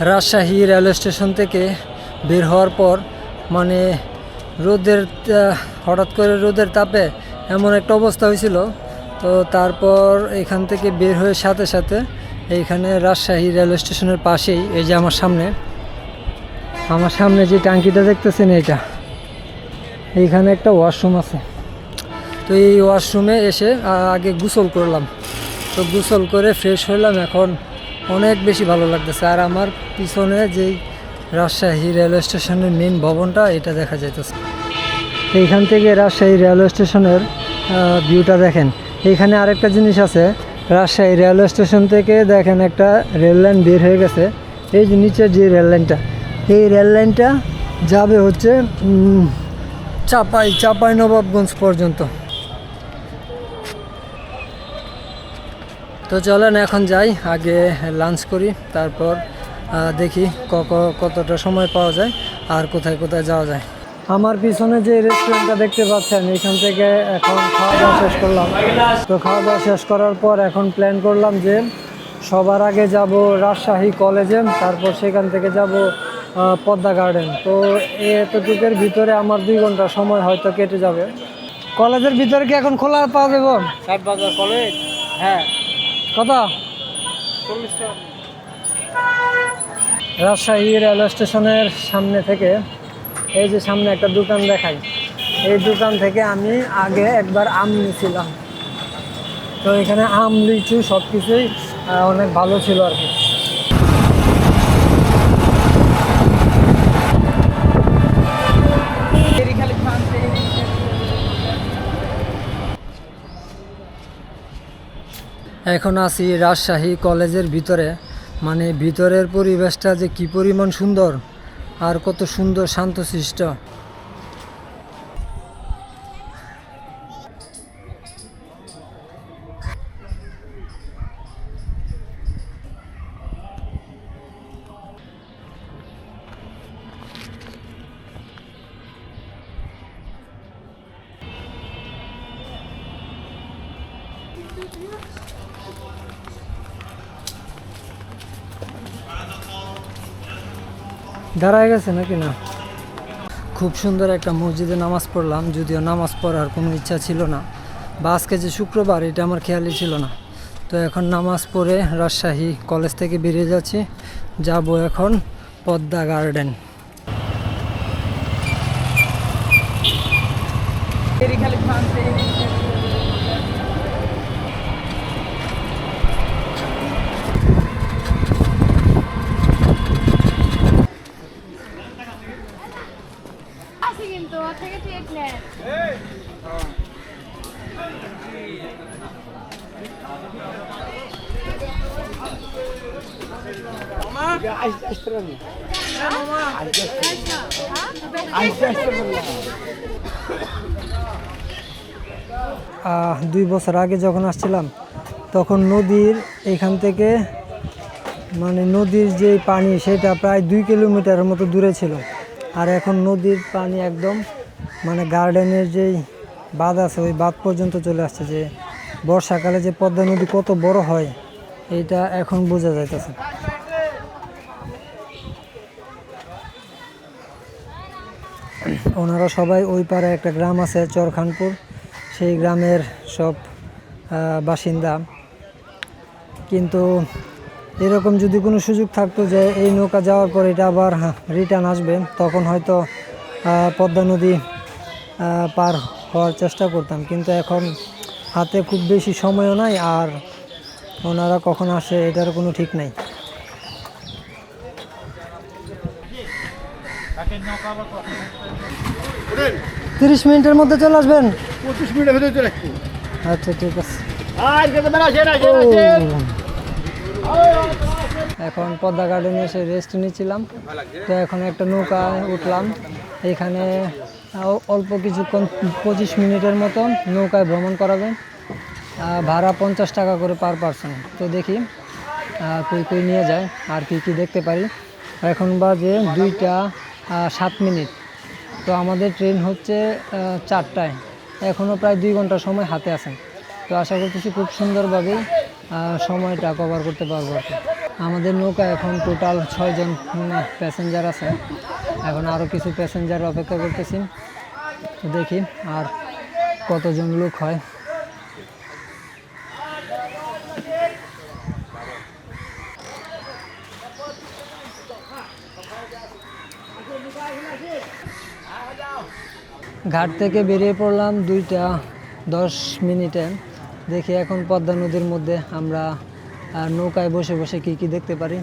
Rajshahi railway station থেকে বের হওয়ার পর মানে রোদের হঠাৎ করে রোদের তাপে এমন একটা অবস্থা হয়েছিল। তো তারপর এখান থেকে বের হয়ে সাথে সাথে এইখানে রাজশাহী রেলওয়ে স্টেশনের পাশেই, এই যে আমার সামনে আমার সামনে যে ট্যাঙ্কিটা দেখতেছেন এটা এইখানে একটা ওয়াশরুম আছে। তো এই ওয়াশরুমে এসে আগে গোসল করলাম। তো গোসল করে ফ্রেশ হলাম এখন অনেক বেশি ভালো লাগতেছে। আর আমার পিছনে যেই রাজশাহী রেলওয়ে স্টেশনের মেন ভবনটা, এটা দেখা যাইতেছে। এইখান থেকে রাজশাহী রেলওয়ে স্টেশনের ভিউটা দেখেন। এইখানে আরেকটা জিনিস আছে। রাজশাহী রেলওয়ে স্টেশন থেকে দেখেন একটা রেল লাইন বের হয়ে গেছে। এই যে নিচের যে রেল লাইনটা, এই রেল লাইনটা যাবে হচ্ছে চাপাই চাপাই নবাবগঞ্জ পর্যন্ত। তো চলেন এখন যাই, আগে লাঞ্চ করি, তারপর দেখি কতটা সময় পাওয়া যায় আর কোথায় কোথায় যাওয়া যায়। আমার পিছনে যে রেস্টুরেন্টটা দেখতে পাচ্ছেন, এখান থেকে এখন খাওয়া দাওয়া শেষ করলাম। তো খাওয়া দাওয়া শেষ করার পর এখন প্ল্যান করলাম যে সবার আগে যাব রাজশাহী কলেজে, তারপর সেখান থেকে যাব পদ্মা গার্ডেন তো এতটুকুর ভিতরে আমার দুই ঘণ্টা সময় হয়তো কেটে যাবে। কলেজের ভিতরে কি এখন খোলা পাওয়া যাবে? কলেজ? হ্যাঁ। কত রাজশাহী রেলওয়ে স্টেশনের সামনে থেকে, এই যে সামনে একটা দোকান দেখাই। এই দোকান থেকে আমি আগে একবার আম নিয়েছিলাম। তো এখানে আম, লিচু সব কিছুই অনেক ভালো ছিল আর কি। এখন আছি রাজশাহী কলেজের ভিতরে। মানে ভিতরের পরিবেশটা যে কি পরিমাণ সুন্দর, আর কত সুন্দর শান্ত শান্তশিষ্ট দাঁড়ায় গেছে নাকি না? খুব সুন্দর একটা মসজিদে নামাজ পড়লাম, যদিও নামাজ পড়ার কোনো ইচ্ছা ছিল না। বা আজকে যে শুক্রবার, এটা আমার খেয়ালই ছিল না। তো এখন নামাজ পড়ে রাজশাহী কলেজ থেকে বেরিয়ে যাচ্ছি। যাব এখন পদ্মা গার্ডেন। দুই বছর আগে যখন আসছিলাম, তখন নদীর এখান থেকে মানে নদীর যে পানি, সেটা প্রায় দুই কিলোমিটারের মতো দূরে ছিল। আর এখন নদীর পানি একদম মানে গার্ডেনের যেই বাঁধ আছে, ওই বাঁধ পর্যন্ত চলে আসছে যে, বর্ষাকালে যে পদ্মা নদী কত বড় হয়, এটা এখন বোঝা যাইতেছে। ওনারা সবাই ওই পারে একটা গ্রাম আছে, চরখানপুর। সেই গ্রামের সব বাসিন্দা। কিন্তু এরকম যদি কোনো সুযোগ থাকতো যে এই নৌকা যাওয়ার পর এটা আবার রিটার্ন আসবে, তখন হয়তো পদ্মা নদী পার হওয়ার চেষ্টা করতাম। কিন্তু এখন হাতে খুব বেশি সময়ও নাই আর ওনারা কখন আসে এটার কোনো ঠিক নাই। তিরিশ মিনিটের মধ্যে চলে আসবেন? পঁচিশ মিনিটের ভিতরে চলে আসছি আচ্ছা ঠিক আছে। এখন পদ্মা গার্ডেনে এসে রেস্ট নিচ্ছিলাম তো এখন একটা নৌকায় উঠলাম। এখানে অল্প কিছুক্ষণ পঁচিশ মিনিটের মতো নৌকায় ভ্রমণ করাবেন। ভাড়া পঞ্চাশ টাকা করে পার পারসন তো দেখি কই কই নিয়ে যায় আর কি কি দেখতে পারি। এখন বাজে দুইটা সাত মিনিট। তো আমাদের ট্রেন হচ্ছে চারটায়। এখনও প্রায় দুই ঘণ্টা সময় হাতে আছে। তো আশা করতেছি খুব সুন্দরভাবেই সময়টা কভার করতে পারব আর আমাদের নৌকা এখন টোটাল ছয়জন প্যাসেঞ্জার আছে। এখন আরও কিছু প্যাসেঞ্জার অপেক্ষা করতেছি। তো দেখি আর কতজন লোক হয়। ঘাট থেকে বেরিয়ে পড়লাম দুইটা দশ মিনিটে। দেখি এখন পদ্মা নদীর মধ্যে আমরা নৌকায় বসে বসে কি কি দেখতে পারি।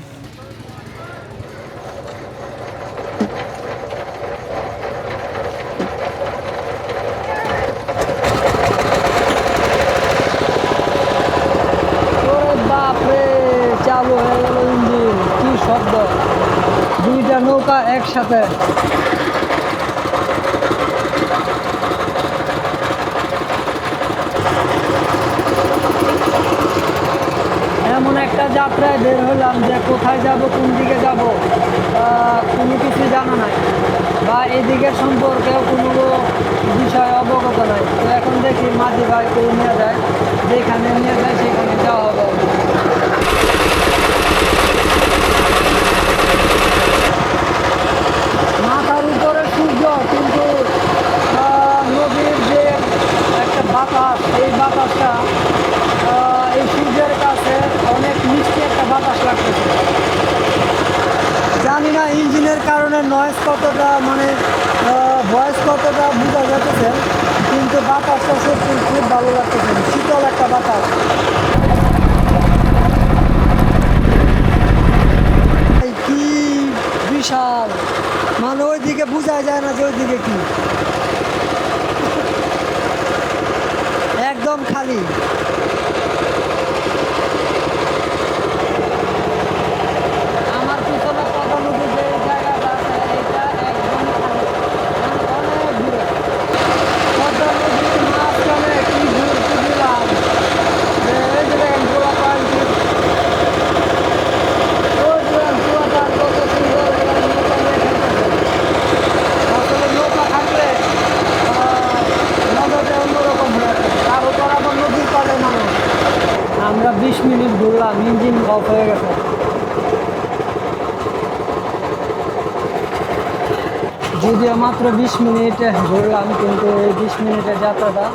চালু হয়ে কি শব্দ। দুইটা নৌকা একসাথে। এমন একটা যাত্রায় বের হলাম যে কোথায় যাব, কোন দিকে যাব কোনো কিছু জানা নাই বা এদিকের সম্পর্কেও কোনো বিষয় অবগত নাই। তো এখন দেখি মাঝি ভাই কেউ নিয়ে যায়, যেখানে নিয়ে যায় সেখানে যাওয়া হবে। মাথার উপরে সূর্য, কিন্তু নদীর যে একটা বাতাস, এই বাতাসটা আহ, এই সূর্যের কাছে অনেক মিষ্টি একটা বাতাস লাগতেছে। জানি না ইঞ্জিনের কারণে নয়েজ কতটা মানে ভয়েস কতটা বোঝা যাচ্ছে, কিন্তু বাতাসটা সত্যি খুব ভালো লাগতেছে। শীতল একটা বাতাস। কি বিশাল। মানে ওইদিকে বোঝা যায় না যে ওইদিকে কি। একদম খালি আমার পিছনে পদ্মা নদীর যে জায়গাটা আছে এটা একদম খালি মানে অনেক দূরে পদ্মা নদীর মাঝখানে কি ঘুরতে দিলাম যে এই যে দেখেন গোলা পাইছি ওই যে গোলা পার কত সুন্দর করে নৌকা নিয়ে খেলতেছে। আসলে নৌকা থাকলে আহ, মজাটা অন্যরকম হয়ে থাকে তার উপর আবার নদীর পাড়ে মানুষ আমরা বিশ মিনিট ঘুরলাম ইঞ্জিন অফ হয়ে গেছে যদিও মাত্র বিশ মিনিট ঘুরলাম কিন্তু এই বিশ মিনিটের যাত্রাটা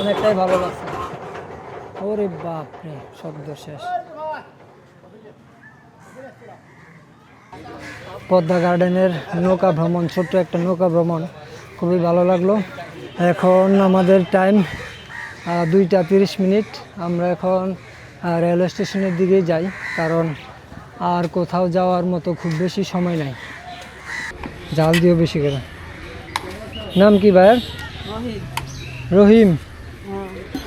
অনেকটাই ভালো লাগছে ওরে বাপরে, শব্দ শেষ। পদ্মা গার্ডেনের নৌকা ভ্রমণ, ছোট্ট একটা নৌকা ভ্রমণ, খুবই ভালো লাগল। এখন আমাদের টাইম দুইটা তিরিশ মিনিট। আমরা এখন রেলওয়ে স্টেশনের দিকেই যাই, কারণ আর কোথাও যাওয়ার মতো খুব বেশি সময় নাই। জাল দিও বেশি করে। নাম কি ভাইয়ের? রহিম।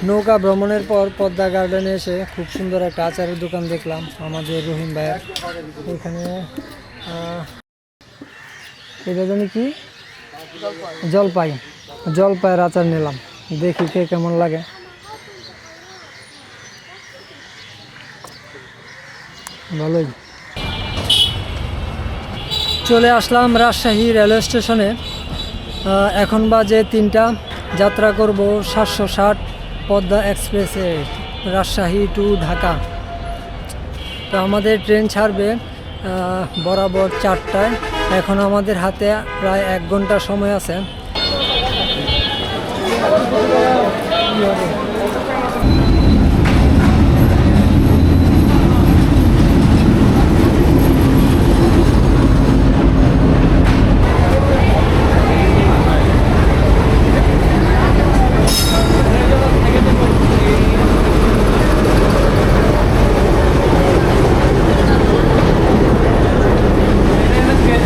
নৌকা ভ্রমণের পর পদ্মা গার্ডেনে এসে খুব সুন্দর একটা আচারের দোকান দেখলাম আমাদের রহিম ভাইয়ের। এখানে এটা জানি কি? জলপাই। জলপাইয়ের আচার নিলাম। দেখি কে কেমন লাগে। ভালোই। চলে আসলাম রাজশাহী রেলওয়ে স্টেশনে। এখন বাজে তিনটা। যাত্রা করব সাতশো ষাট পদ্মা এক্সপ্রেসে, রাজশাহী টু ঢাকা। তো আমাদের ট্রেন ছাড়বে বরাবর চারটায়। এখন আমাদের হাতে প্রায় এক ঘণ্টা সময় আছে।